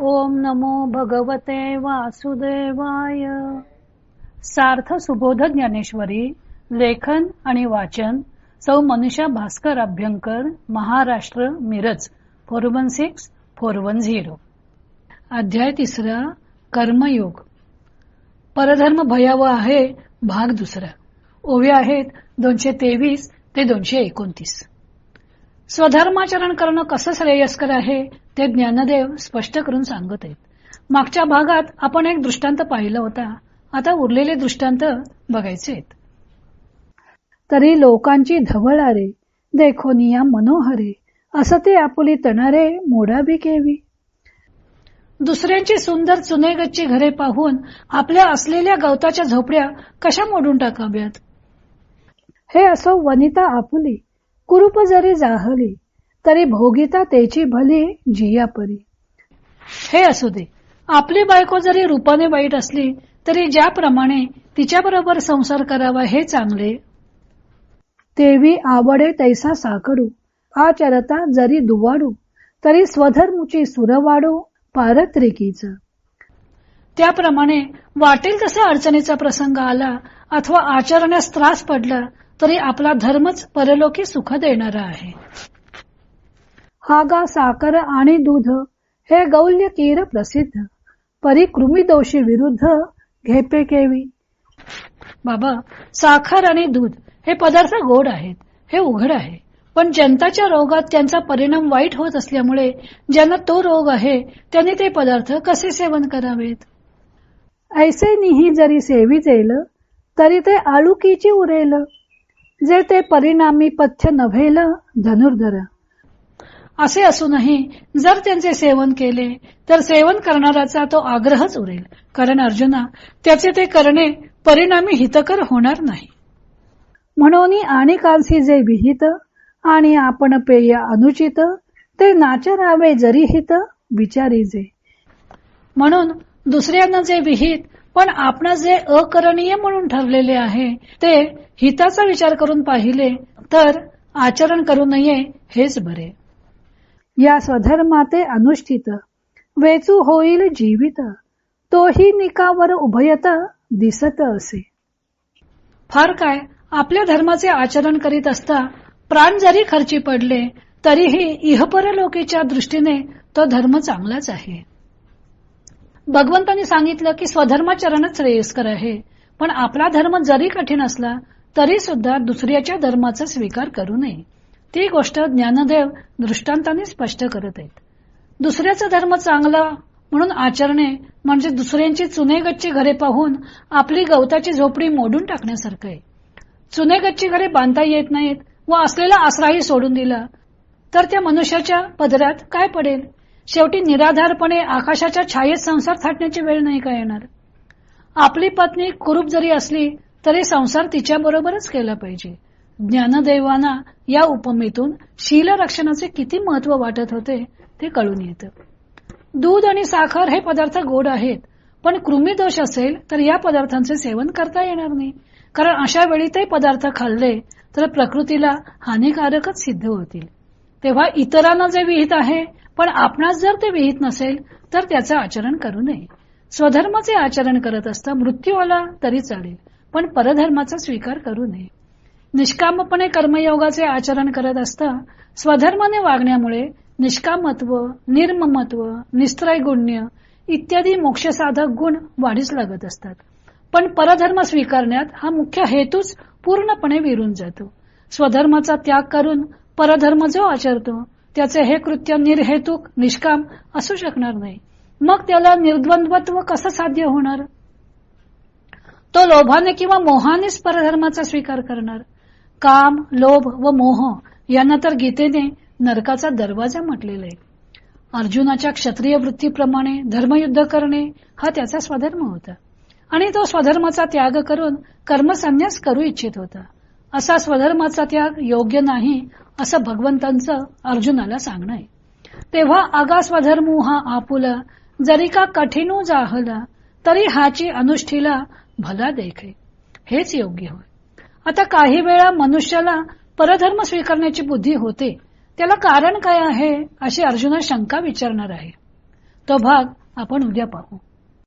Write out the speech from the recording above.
ओम नमो भगवते वासुदेवाय. सार्थ सुबोध ज्ञानेश्वरी लेखन आणि वाचन सौ Manusha Bhaskar Abhyankar Maharashtra Miraj four one six four one zero. अध्याय तिसरा कर्मयोग. परधर्म भयावह आहे भाग दुसरा. ओव्या आहेत दोनशे तेवीस ते दोनशे एकोणतीस. स्वधर्माचरण करणं कसं श्रेयस्कर आहे? ते ज्ञानदेव स्पष्ट करून सांगत आहेत. मागच्या भागात आपण एक दृष्टांत पाहिला होता. आता उरलेले दृष्टांत बघायचे आहेत. तरी लोकांची धवळारे देखोनिया मनोहरे असं ते आपुली तणारे मोडाबी केवी. दुसऱ्यांची सुंदर चुनेगच्ची घरे पाहून आपल्या असलेल्या गवताच्या झोपड्या कशा मोडून टाकाव्यात? हे असो वनिता आपुली कुरूप जरी जाहली तरी भोगिता तेची भली जिया परी. हे असू दे. आपली बायको जरी रूपाने वाईट असली तरी ज्याप्रमाणे तिच्याबरोबर संसार करावा हे चांगले. तेवी आवडे तैसा साकडू. आचरता जरी दुवाडू तरी स्वधर्मुची सुरवाडू पारत्रिकीचा. त्याप्रमाणे वाटेल तसा अडचणीचा प्रसंग आला अथवा आचरण्यास त्रास पडला तरी आपला धर्मच परलोकी सुख देणारा आहे. हा गा साखर आणि दूध हे गौल्य कीर प्रसिद्ध. परिकृमी दोषी विरुद्ध घेपे केवी. बाबा साखर आणि दूध हे पदार्थ गोड आहेत हे उघड आहे. पण जनताच्या रोगात त्यांचा परिणाम वाईट होत असल्यामुळे ज्यांना तो रोग आहे त्यांनी ते पदार्थ कसे सेवन करावेत? ऐसे निही जरी सेविजेल तरी ते आळुकीची उरेल. जे ते परिणामी पथ्य नव्हेल धनुर्धरा. असे असूनही जर त्यांचे सेवन केले तर सेवन करणाराचा तो आग्रहच उरेल. कारण अर्जुना त्याचे ते करणे परिणामी हितकर होणार नाही. म्हणून आणि कांसी जे विहित आणि आपण पेय अनुचित ते नाचरावे जरी हित विचारी जे. म्हणून दुसऱ्यांना जे विहित पण आपण जे अकरणीय म्हणून ठरलेले आहे ते हिताचा विचार करून पाहिले तर आचरण करू नये हेच बरे. या स्वधर्माते अनुष्ठित. वेचू होईल जीवित. तोही निकावर उभयत दिसत असे. फार काय आपल्या धर्माचे आचरण करीत असता प्राण जरी खर्ची पडले तरीही इहपरलोकीच्या दृष्टीने तो धर्म चांगलाच आहे. भगवंतांनी सांगितलं की स्वधर्माचरणच श्रेयस्कर आहे पण आपला धर्म जरी कठीण असला तरी सुद्धा दुसऱ्याच्या धर्माचा स्वीकार करू नये. ती गोष्ट ज्ञानदेव दृष्टांताने स्पष्ट करत आहेत. दुसऱ्याचा धर्म चांगला म्हणून आचरणे म्हणजे दुसऱ्यांची चुनेगच्ची घरे पाहून आपली गवताची झोपडी मोडून टाकण्यासारखं आहे. चुनेगच्ची घरे बांधता येत नाहीत व असलेला आसराही सोडून दिला तर त्या मनुष्याच्या पदरात काय पडेल? शेवटी निराधारपणे आकाशाच्या छायेत संसार थाटण्याची वेळ नाही का येणार? आपली पत्नी कुरूप जरी असली तरी संसार तिच्या बरोबरच केला पाहिजे. ज्ञानदेवाना या उपमेतून शील रक्षणाचे किती महत्त्व वाटत होते ते कळून येतं. दूध आणि साखर हे पदार्थ गोड आहेत पण कृमी दोष असेल तर या पदार्थांचे सेवन करता येणार नाही. कारण अशा वेळी ते पदार्थ खाल्ले तर प्रकृतीला हानिकारकच सिद्ध होतील. तेव्हा इतरांना जे विहित आहे पण आपणास जर ते विहित नसेल तर त्याचं आचरण करू नये. स्वधर्माचे आचरण करत असता मृत्यू आला तरी चालेल पण परधर्माचा स्वीकार करू नये. निष्कामपणे कर्मयोगाचे आचरण करत असता स्वधर्माने वागण्यामुळे निष्कामत्व निर्ममत्व निस्त्रय गुण्य इत्यादी मोक्षसाधक गुण वाढीस लागत असतात. पण परधर्म स्वीकारण्यात हा मुख्य हेतूच पूर्णपणे विरून जातो. स्वधर्माचा त्याग करून परधर्म जो आचरतो त्याचे हे कृत्य निर्हेतुक निष्काम असू शकणार नाही. मग त्याला निर्द्वंद्वत्व कसं साध्य होणार? तो लोभाने किंवा मोहानेच परधर्माचा स्वीकार करणार? काम लोभ व मोह यांना तर गीतेने नरकाचा दरवाजा म्हटलेला आहे. अर्जुनाच्या क्षत्रिय वृत्तीप्रमाणे धर्मयुद्ध करणे हा त्याचा स्वधर्म होता. आणि तो स्वधर्माचा त्याग करून कर्मसन्यास करू इच्छित होता. असा स्वधर्माचा त्याग योग्य नाही असं भगवंतांचं अर्जुनाला सांगणं आहे. तेव्हा आगा स्वधर्मू हा आपुला जरी का कठीणू जाहला तरी हाची अनुष्ठीला भला देखे. हेच योग्य होय. आता काही वेळा मनुष्याला परधर्म स्वीकारण्याची बुद्धी होते. त्याला कारण काय आहे अशी अर्जुना शंका विचारणार आहे. तो भाग आपण उद्या पाहू.